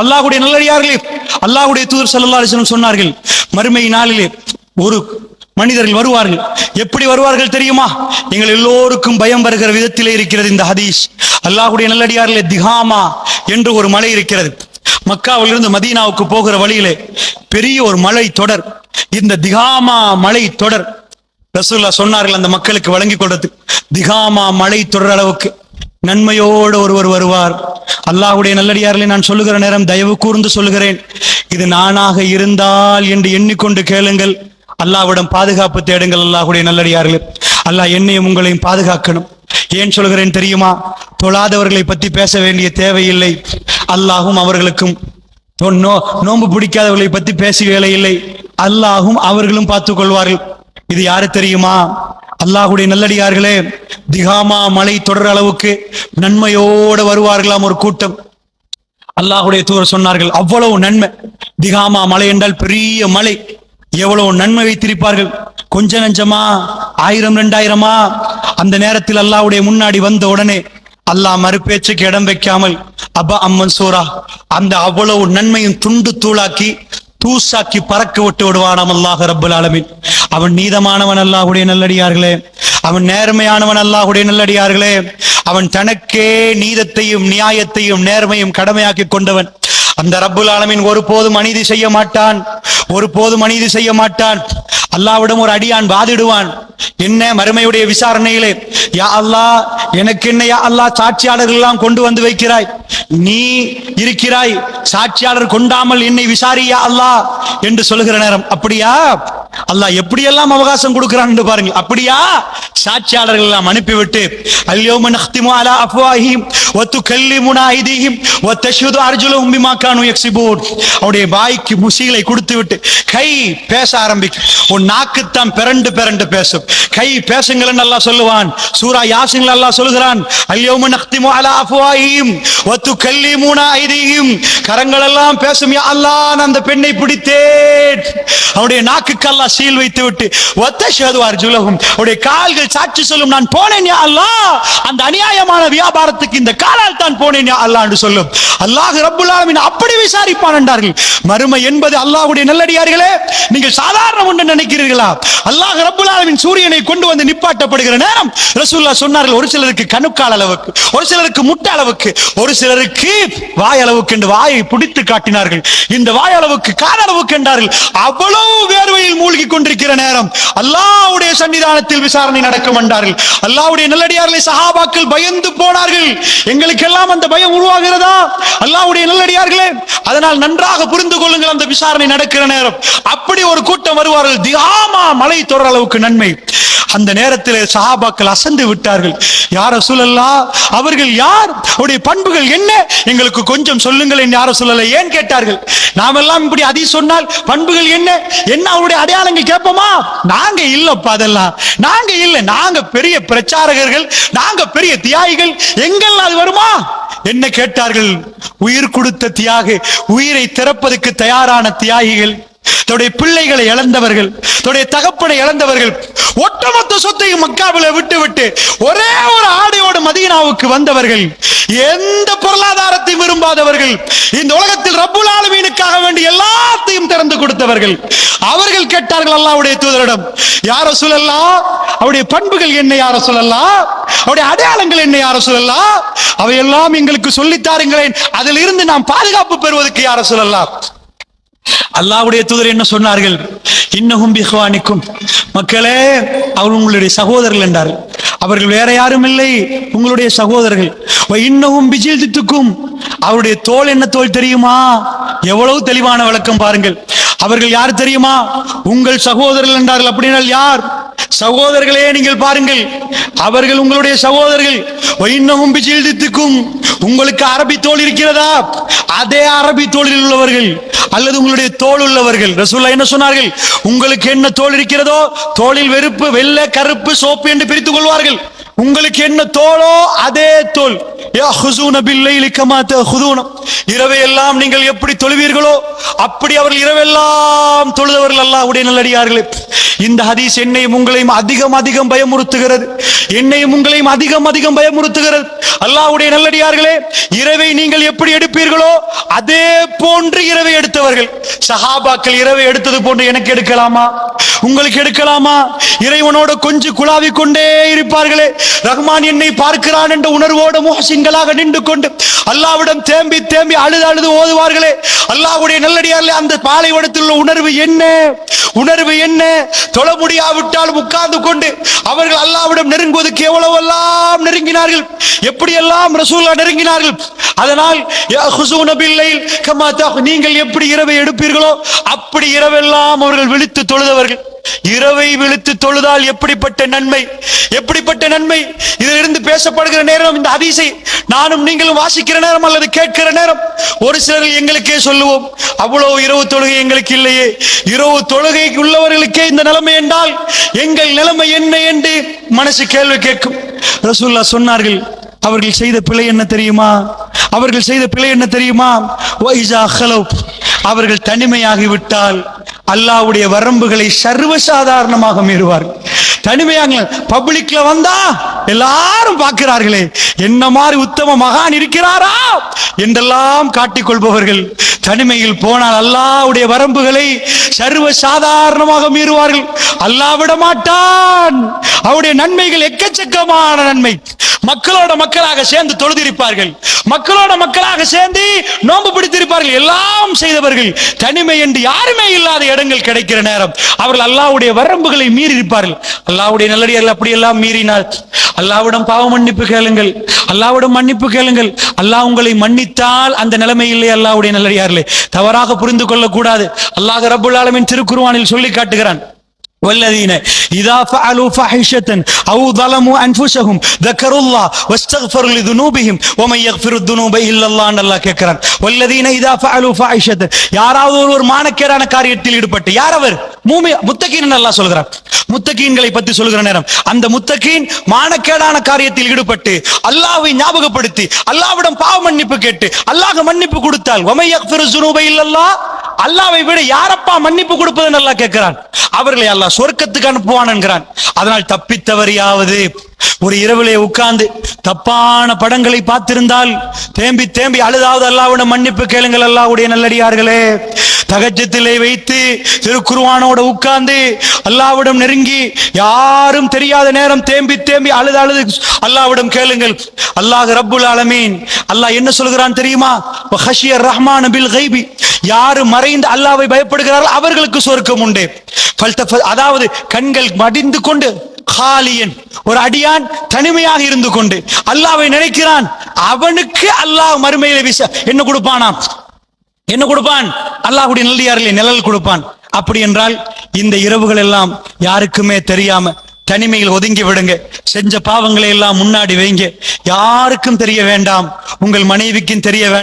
அல்லாஹுடைய நல்லடியார்களே அல்லாஹுடைய தூதர் ஸல்லல்லாஹு சொன்னார்கள் மறுமை நாளிலே ஒரு மனிதர்கள் வருவார்கள். எப்படி வருவார்கள் தெரியுமா? எங்கள் எல்லோருக்கும் பயம் வருகிற விதத்திலே இருக்கிறது இந்த ஹதீஷ் அல்லாஹுடைய நல்லடியார்களே திகாமா என்று ஒரு மலை இருக்கிறது. மக்காவிலிருந்து மதீனாவுக்கு போகிற வழியிலே பெரிய ஒரு மலை தொடர். இந்த திகாமா மலை தொடர். ரசூல்லா சொன்னார்கள் அந்த மக்களுக்கு வழங்கி கொடுத்து திகாமா மலை தொடர் அளவுக்கு. நன்மையோடு ஒருவர் வருவார். அல்லாஹ்வுடைய நல்லடியார்களை நான் சொல்லுகிற நேரம் தயவு கூர்ந்து சொல்லுகிறேன். இது நானாக இருந்தால் என்று எண்ணிக்கொண்டு கேளுங்கள். அல்லாஹ்விடம் பாதுகாப்பு தேடுங்கள் அல்லாஹ்வுடைய நல்லடியார்களே. அல்லாஹ் என்னையும் உங்களையும் பாதுகாக்கணும். ஏன் சொல்கிறேன் தெரியுமா? தொழாதவர்களை பத்தி பேச வேண்டிய தேவையில்லை. அல்லாஹும் அவர்களுக்கும் நோ- நோன்பு பிடிக்காதவர்களை பத்தி பேச வேலை இல்லை அல்லாஹும் அவர்களும் பார்த்துக் கொள்வார்கள் இது யாரு தெரியுமா? அல்லாஹுடைய நல்லடியார்களே திகாமா மலை தொடர் அளவுக்கு நன்மையோடு வருவார்களாம் ஒரு கூட்டம். அல்லாஹுடைய தூர சொன்னார்கள் அவ்வளவு நன்மை. திகாமா மலை என்றால் பெரிய மலை எவ்வளவு நன்மை வைத்திருப்பார்கள். கொஞ்ச நஞ்சமா? ஆயிரம் ரெண்டாயிரமா அந்த நேரத்தில் அல்லாஹ்வுடைய முன்னாடி வந்த உடனே அல்லாஹ் மறுபேச்சுக்கு இடம் வைக்காமல் அப்பா அம்மன் சூரா. அந்த அவ்வளவு நன்மையும் துண்டு தூளாக்கி தூசாக்கி பறக்க விட்டு விடுவானாம் அல்லாஹ் ரப்பல் ஆலமின். அவன் நீதமானவன் அல்லாஹுடைய நல்லடியார்களே. அவன் நேர்மையானவன் அல்லாஹுடைய நல்லடியார்களே. அவன் தனக்கே நீதத்தையும் நியாயத்தையும் நேர்மையும் கடமையாக்கி கொண்டவன். அந்த ரப்புல் ஆலமின் ஒருபோதும் அநீதி செய்ய மாட்டான். ஒருபோதும் அநீதி செய்ய மாட்டான். அல்லாவிடம் ஒரு அடியான் வாதிடுவான். என்ன? மறுமையுடைய விசாரணையிலே யா அல்லா எனக்கு என்ன யா அல்லா சாட்சியாளர்கள் எல்லாம் கொண்டு வந்து வைக்கிறாய்? நீ இருக்கிறாய். சாட்சியாளர் கொண்டாமல் என்னை விசாரியா அல்லா என்று சொல்லுகிற நேரம். அப்படியா? அல்லாஹ் எப்படியெல்லாம் அவகாசம் கொடுக்கிறான் பாருங்க அப்படியா? சாட்சியாளர்கள் எல்லாம் அனுப்பிவிட்டு அல்யோமன் நஹ்திமு அலா அஃப்வாஹிம் ஒத்து துகல்லிமுனா ஐதீஹிம் வ தஷ்ஹது அர்ஜுலுஹும் பிமா கானூ யக்ஸிபூன் அவருடைய வாய்க்கு முசிகளை கொடுத்து விட்டு கை பேச ஆரம்பிக்கும். உன் நாக்குத்தான் பிறண்டு பிறண்டு பேசும். கை பேசுங்கள் நல்லா சொல்லுவான். சூரா யாசின் நல்லா சொல்லுகிறான். அல்யோம நஹ்திமு அலா ஒத்து கல்லி மூணா ஐதீஹிம். கரங்கள் எல்லாம் பேசும். யா அல்லாஹ் அந்த பெண்ணை பிடித்தேன். அவருடைய நாக்குக்கு அல்லாஹ் சீல் வைத்து விட்டு ஒத்த சேதுவார் அர்ஜுலகும் அவருடைய கால்கள் சாட்சி சொல்லும் நான் போனேன் யா அல்லா அந்த அநியாயமான வியாபாரத்துக்கு இந்த காலால் தான் போனேன் யா அல்லா என்று சொல்லும். அல்லாஹ் ரப்புல் அப்படி விசாரிப்பான் என்றார்கள் மறுமை என்பது அல்லாஹ்வுடைய நல்லடியார்களே நீங்கள் சாதாரண ஒன்று நினைக்கிறீர்களா? அல்லாஹ் ரப்புல் ஆலமின் சூரியனை கொண்டு வந்து நிப்பாட்டப்படுகிற நேரம் ரசூல்லா சொன்னார்கள் ஒரு சிலருக்கு கணுக்கால் அளவுக்கு ஒரு சிலருக்கு முட்டை அளவுக்கு ஒரு சிலருக்கு வாய் அளவுக்கு என்று வாயை பிடித்து காட்டினார்கள். இந்த வாய் அளவுக்கு கால் அளவுக்கு என்றார்கள். அவ்வளவு வேர்வையில் மூழ்கி கொண்டிருக்கிற நேரம் அல்லாஹ்வுடைய சன்னிதானத்தில் விசாரணை நடக்கும் என்றார்கள். அல்லாஹ்வுடைய நல்லடியார்களை சஹாபாக்கள் பயந்து போனார்கள். எங்களுக்கெல்லாம் அந்த பயம் உருவாகிறதா? அல்லாஹ்வுடைய நல்லடியார்களே அதனால் நன்றாக புரிந்து கொள்ளுங்கள் அந்த விசாரணை நடக்கிற நேரம். அப்படி ஒரு கூட்டம் வருவார்கள். தியாமா மலை தொடர் அளவுக்கு நன்மை. அந்த நேரத்தில் சஹாபாக்கள் அசந்து விட்டார்கள். யார சூழல்லா அவர்கள் யார்? அவருடைய பண்புகள் என்ன? எங்களுக்கு கொஞ்சம் சொல்லுங்கள் என்று யார சொல்லல. ஏன் கேட்டார்கள்? நாமெல்லாம் இப்படி அதி சொன்னால் பண்புகள் என்ன? என்ன அவருடைய அடையாளங்கள் கேட்போமா? நாங்க இல்லப்பா அதெல்லாம். நாங்க இல்ல. நாங்க பெரிய பிரச்சாரகர்கள். நாங்க பெரிய தியாகிகள். எங்கெல்லாம் அது வருமா? என்ன கேட்டார்கள் உயிர் கொடுத்த தியாக உயிரை திறப்பதற்கு தயாரான தியாகிகள் தன்னுடைய பிள்ளைகளை இழந்தவர்கள் தன்னுடைய தகப்பனை இழந்தவர்கள் ஒட்டுமொத்த சொத்தையும் மக்காவில விட்டு விட்டு ஒரே ஒரு ஆடையோடு மதீனாவுக்கு வந்தவர்கள் எந்த பொருளாதாரத்தையும் விரும்பாதவர்கள் இந்த உலகத்தில் ரப்புல் ஆளுமீனுக்காக வேண்டி எல்லாத்தையும் கொடுத்தவர்கள் அவர்கள் கேட்டார்கள் அல்லாவுடைய தூதரிடம் யார சொல்லலாம் அவருடைய பண்புகள் என்ன யார சொல்லலாம் அவருடைய அடையாளங்கள் என்ன யார சொல்லலாம் அவையெல்லாம் எங்களுக்கு சொல்லித்தாருங்களேன் அதில் இருந்து நாம் பாதுகாப்பு பெறுவதற்கு யார சொல்லலாம் அல்லாவுடைய தூதர் என்ன சொன்னார்கள்? இன்னகும் பிஹ்வானிக்கும். மக்களே அவர் உங்களுடைய சகோதரர்கள் என்றார். அவர்கள் வேற யாரும் இல்லை உங்களுடைய சகோதரர்கள். வ பிஜில் பிஜில்தித்துக்கும். அவருடைய தோல் என்ன தோல் தெரியுமா? எவ்வளவு தெளிவான விளக்கம் பாருங்கள். அவர்கள் யார் தெரியுமா? உங்கள் சகோதரர்கள் என்றார்கள். அப்படின்னால் யார்? சகோதரர்களே நீங்கள் பாருங்கள். அவர்கள் உங்களுடைய சகோதரர்கள். வ இன்னஹும் பிஜில்தித்துக்கும் உங்களுக்கு அரபி தோல் இருக்கிறதா? அதே அரபி தோளில் உள்ளவர்கள் அல்லது உங்களுடைய தோல் உள்ளவர்கள். ரசூல்லா என்ன சொன்னார்கள்? உங்களுக்கு என்ன தோல் இருக்கிறதோ தோளில் வெறுப்பு வெள்ளை கருப்பு சோப்பு என்று பிரித்துக் கொள்வார்கள். உங்களுக்கு என்ன தோலோ அதே தோல். யாஹுசூன பில்லைலி கமா தஹுதூன இரவை எல்லாம் நீங்கள் எப்படி தொழுவீர்களோ அப்படி அவர்கள் இரவெல்லாம் தொழுதவர்கள் அல்லாஹ்வுடைய நல்லடியார்களே. இந்த ஹதீஸ் என்னையும் உங்களையும் அதிகம் அதிகம் பயமுறுத்துகிறது. என்னையும் உங்களையும் அதிகம் அதிகம் பயமுறுத்துகிறது. அல்லாஹ்வுடைய நல்லடியார்களே இரவை நீங்கள் எப்படி எடுப்பீர்களோ அதே போன்று இரவை எடுத்தவர்கள். சஹாபாக்கள் இரவை எடுத்தது போன்று எனக்கு எடுக்கலாமா? உங்களுக்கு எடுக்கலாமா? இறைவனோட கொஞ்சம் குழாவி கொண்டே இருப்பார்களே. ரஹ்மான் என்னை பார்க்கிறான் என்ற உணர்வோட உணர்வோடு பெண்களாக நின்று கொண்டு அல்லாவிடம் தேம்பி தேம்பி அழுது அழுது ஓதுவார்களே. அல்லாவுடைய நல்லடியார்களே அந்த பாலைவனத்தில் உள்ள உணர்வு என்ன? உணர்வு என்ன? தொழ முடியாவிட்டாலும் உட்கார்ந்து கொண்டு அவர்கள் அல்லாவிடம் நெருங்குவதற்கு எவ்வளவெல்லாம் நெருங்கினார்கள்? எப்படியெல்லாம் ரசூலா நெருங்கினார்கள்? அதனால் யஹ்ஸூன பில்லைல் கமா நீங்கள் எப்படி இரவை எடுப்பீர்களோ அப்படி இரவெல்லாம் அவர்கள் விழித்து தொழுதவர்கள். இரவை விழுத்து தொழுதால் எப்படிப்பட்ட நன்மை? எப்படிப்பட்ட நன்மை? இதிலிருந்து பேசப்படுகிற நேரம் இந்த அதிசை நானும் நீங்களும் வாசிக்கிற நேரம் அல்லது கேட்கிற நேரம். ஒரு சிலர் எங்களுக்கே சொல்லுவோம் அவ்வளவு இரவு தொழுகை எங்களுக்கு இல்லையே. இரவு தொழுகை உள்ளவர்களுக்கே இந்த நிலைமை என்றால் எங்கள் நிலைமை என்ன என்று மனசு கேள்வி கேட்கும். ரசூல்லா சொன்னார்கள் அவர்கள் செய்த பிழை என்ன தெரியுமா? அவர்கள் செய்த பிழை என்ன தெரியுமா? அவர்கள் தனிமையாகி அல்லாவுடைய அல்லாஹ்வுடைய வரம்புகளை சர்வசாதாரணமாக மீறுவார்கள். தனிமையாங்க பப்ளிக்ல வந்தா எல்லாரும் பார்க்கிறார்களே என்ன மாதிரி உத்தம மகான் இருக்கிறாரா என்றெல்லாம் காட்டிக் கொள்பவர்கள். தனிமையில் போனால் அல்லாவுடைய வரம்புகளை சர்வ சாதாரணமாக மீறுவார்கள். அல்லாஹ் விட மாட்டான் அவருடைய நன்மைகள் எக்கச்சக்கமான நன்மை. மக்களோட மக்களாக சேர்ந்து தொழுதிருப்பார்கள். மக்களோட மக்களாக சேர்ந்து நோன்பு பிடித்திருப்பார்கள். எல்லாம் செய்தவர்கள். தனிமை என்று யாருமே இல்லாத இடங்கள் கிடைக்கிற நேரம். அவர்கள் அல்லாஹ்வுடைய வரம்புகளை மீறி இருப்பார்கள் அல்லாவுடைய நல்லடியார்கள் அப்படியெல்லாம் மீறினார் அல்லாவிடம் பாவ மன்னிப்பு கேளுங்கள். அல்லாவிடம் மன்னிப்பு கேளுங்கள். அல்லாஹ் உங்களை மன்னித்தால் அந்த நிலைமையிலே அல்லாவுடைய நல்லடியார்களே. தவறாக புரிந்து கொள்ளக்கூடாது. அல்லாஹ் ரபுல்லாலமின் திருக்குருவானில் சொல்லி காட்டுகிறான். والذين إذا فعلوا فاحشة أو ظلموا أنفسهم ذكروا الله واستغفروا لذنوبهم ومن يغفر الذنوب إلا الله என்று அல்லாஹ் கேட்கிறான் والذين إذا فعلوا فاحشة யாராவது ஒருவர் மானக்கேடான காரியத்தில் ஈடுபட்டு யார் அவர் மூமி முத்தகீன் அல்லாஹ் சொல்கிறான் முத்தகீன்களை பத்தி சொல்கிற நேரம் அந்த முத்தகீன் மானக்கேடான காரியத்தில் ஈடுபட்டு அல்லாஹ்வை ஞாபகப்படுத்தி அல்லாஹ்விடம் பாவ மன்னிப்பு கேட்டு அல்லாஹ் மன்னிப்பு கொடுத்தால் ومن يغفر الذنوب إلا الله அல்லாவை விட யாரப்பா மன்னிப்பு கொடுப்பது அல்லாஹ் கேட்கிறான் அவர்களை அல்லாஹ் சொர்க்கத்துக்கு அனுப்புவான் என்கிறான் அதனால் தப்பித்தவரையாவது ஒரு இரவிலே உட்கார்ந்து தப்பான படங்களை பார்த்திருந்தால் தேம்பி தேம்பி அழுதாவது அல்லாவிடம் மன்னிப்பு கேளுங்கள் அல்லாவுடைய நல்லடியார்களே. தகச்சத்திலே வைத்து திருக்குருவானோட உட்கார்ந்து அல்லாவிடம் நெருங்கி யாரும் தெரியாத நேரம் தேம்பி தேம்பி அழுது அழுது அல்லாவிடம் கேளுங்கள். அல்லாஹ் ரப்புல் அலமீன் அல்லாஹ் என்ன சொல்கிறான் தெரியுமா? ஹஷியர் ரஹ்மான் பில் கைபி. யாரு மறைந்து அல்லாவை பயப்படுகிறார்கள் அவர்களுக்கு சொர்க்கம் உண்டு. அதாவது கண்கள் மடிந்து கொண்டு காலியன் ஒரு அடியான் தனிமையாக இருந்து கொண்டு அல்லாவை நினைக்கிறான். அவனுக்கு அல்லாஹ் மறுமையில விச என்ன கொடுப்பானாம் என்ன கொடுப்பான்? அல்லாஹுடைய நல்லியாரிலே நிழல் கொடுப்பான். அப்படி என்றால் இந்த இரவுகள் எல்லாம் யாருக்குமே தெரியாம தனிமையில் ஒதுங்கி விடுங்க. செஞ்ச பாவங்களை எல்லாம் முன்னாடி வைங்க. யாருக்கும் தெரிய வேண்டாம். உங்கள் மனைவிக்கும் தெரிய வேண்டாம்.